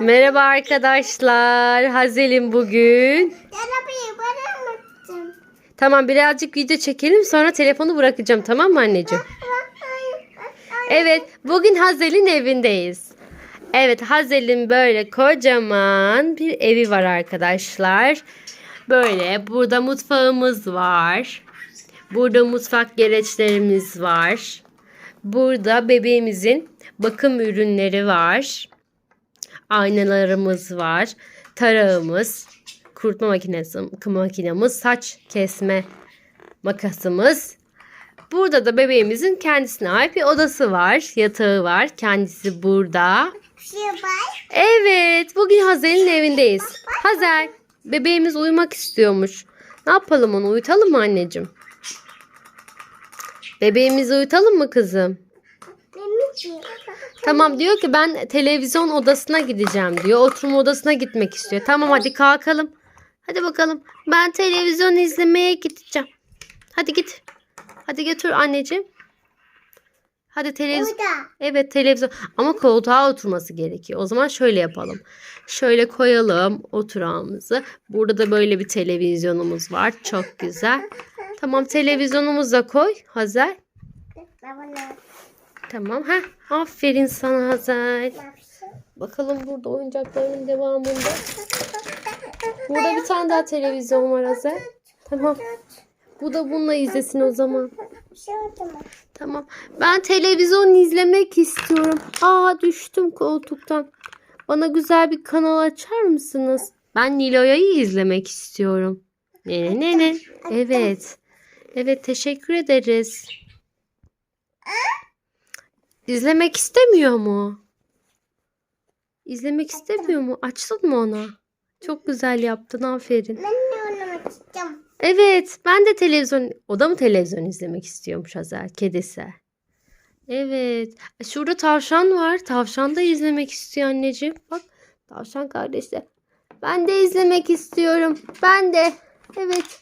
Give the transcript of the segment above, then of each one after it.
Merhaba arkadaşlar. Hazelim bugün. Arabayı bana? Tamam birazcık video çekelim sonra telefonu bırakacağım tamam mı anneciğim? Evet bugün Hazel'in evindeyiz. Evet Hazel'in böyle kocaman bir evi var arkadaşlar. Böyle burada mutfağımız var. Burada mutfak gereçlerimiz var. Burada bebeğimizin bakım ürünleri var. Aynalarımız var. Tarağımız, kurutma makinesi, makinamız, saç kesme makasımız. Burada da bebeğimizin kendisine ait bir odası var. Yatağı var. Kendisi burada. Evet, bugün Hazel'in evindeyiz. Hazel, bebeğimiz uyumak istiyormuş. Ne yapalım onu? Uyutalım mı anneciğim? Bebeğimizi uyutalım mı kızım? Tamam diyor ki ben televizyon odasına gideceğim diyor. Oturma odasına gitmek istiyor. Tamam hadi kalkalım. Hadi bakalım. Ben televizyon izlemeye gideceğim. Hadi git. Hadi götür anneciğim. Hadi televizyon. Evet televizyon ama koltuğa oturması gerekiyor. O zaman şöyle yapalım. Şöyle koyalım oturağımızı. Burada da böyle bir televizyonumuz var. Çok güzel. Tamam televizyonumuzu da koy Hazel. Tamam. ha. Aferin sana Hazel. Bakalım burada oyuncakların devamında. Burada bir tane daha televizyon var Hazel. Tamam. Bu da bununla izlesin o zaman. Tamam. Ben televizyon izlemek istiyorum. Aa düştüm koltuktan. Bana güzel bir kanal açar mısınız? Ben Nilo'yu izlemek istiyorum. Ne ne ne? Evet. Evet teşekkür ederiz. İzlemek istemiyor mu? İzlemek istemiyor mu? Açtın mı ona? Çok güzel yaptın aferin. Ben de oynamak istiyorum. Evet, ben de televizyon, o da mı televizyon izlemek istiyormuş Hazel, kedisi. Evet, e, şurada tavşan var. Tavşan da izlemek istiyor anneciğim. Bak, tavşan kardeşler. Ben de izlemek istiyorum. Ben de. Evet,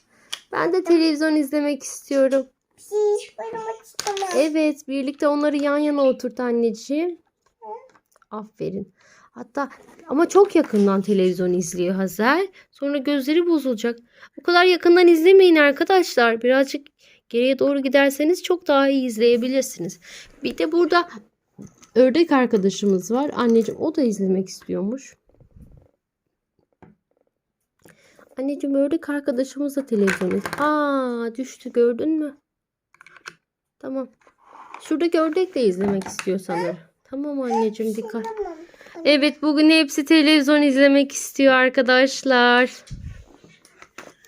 ben de televizyon izlemek istiyorum. Oynamak. Evet, birlikte onları yan yana oturt anneciğim. Aferin. Hatta ama çok yakından televizyon izliyor Hazel. Sonra gözleri bozulacak. Bu kadar yakından izlemeyin arkadaşlar. Birazcık geriye doğru giderseniz çok daha iyi izleyebilirsiniz. Bir de burada ördek arkadaşımız var. Anneciğim o da izlemek istiyormuş. Anneciğim ördek arkadaşımız da televizyon iz- Aa düştü gördün mü? Tamam. Şuradaki ördek de izlemek istiyor sanırım. Tamam anneciğim dikkat. Evet bugün hepsi televizyon izlemek istiyor arkadaşlar.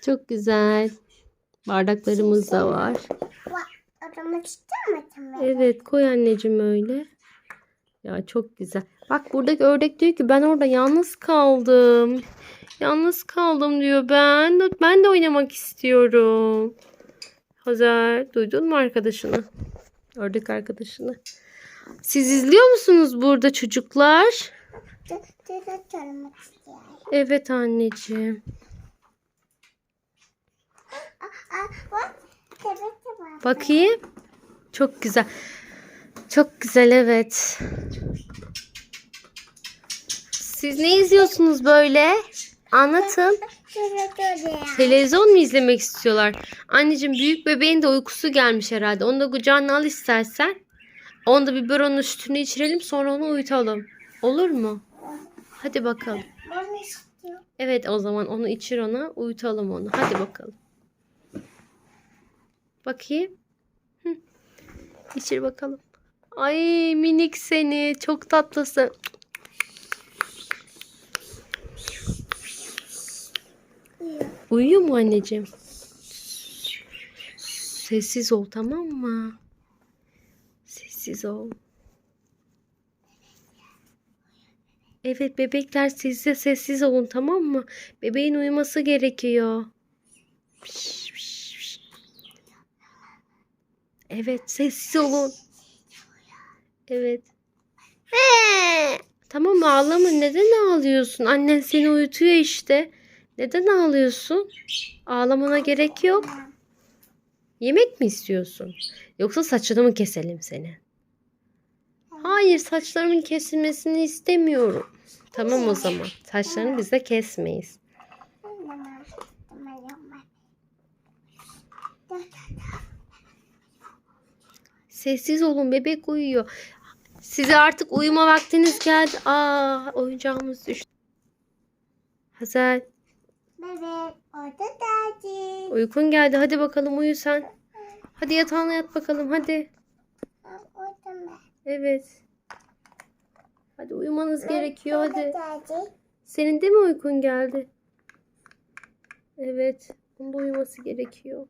Çok güzel. Bardaklarımız da var. Evet koy anneciğim öyle. Ya çok güzel. Bak buradaki ördek diyor ki ben orada yalnız kaldım. Yalnız kaldım diyor ben. Ben de oynamak istiyorum. Hazar duydun mu arkadaşını? Ördek arkadaşını. Siz izliyor musunuz burada çocuklar? Evet anneciğim. Bakayım. Çok güzel. Çok güzel evet. Siz ne izliyorsunuz böyle? Anlatın. Televizyon mu izlemek istiyorlar? Anneciğim büyük bebeğin de uykusu gelmiş herhalde. Onu da kucağına al istersen. Onu da biberonun üstüne içirelim sonra onu uyutalım. Olur mu? Hadi bakalım. Evet o zaman onu içir ona uyutalım onu. Hadi bakalım. Bakayım. Hı. İçir bakalım. Ay minik seni çok tatlısın. İyi. Uyuyor mu anneciğim? Sessiz ol tamam mı? Sessiz ol. Evet bebekler siz de sessiz olun tamam mı? Bebeğin uyuması gerekiyor. Evet sessiz olun. Evet. Tamam ağlama neden ağlıyorsun? Annen seni uyutuyor işte. Neden ağlıyorsun? Ağlamana gerek yok. Yemek mi istiyorsun? Yoksa saçını mı keselim seni? Hayır. Saçlarımın kesilmesini istemiyorum. Tamam o zaman. Saçlarını biz de kesmeyiz. Sessiz olun bebek uyuyor. Size artık uyuma vaktiniz geldi. Aa oyuncağımız düştü. Hazel Bebek orada derdi. uykun geldi. Hadi bakalım uyu sen. Hadi yatağına yat bakalım hadi. Evet. Hadi uyumanız gerekiyor hadi. Senin de mi uykun geldi? Evet. Onun da uyuması gerekiyor.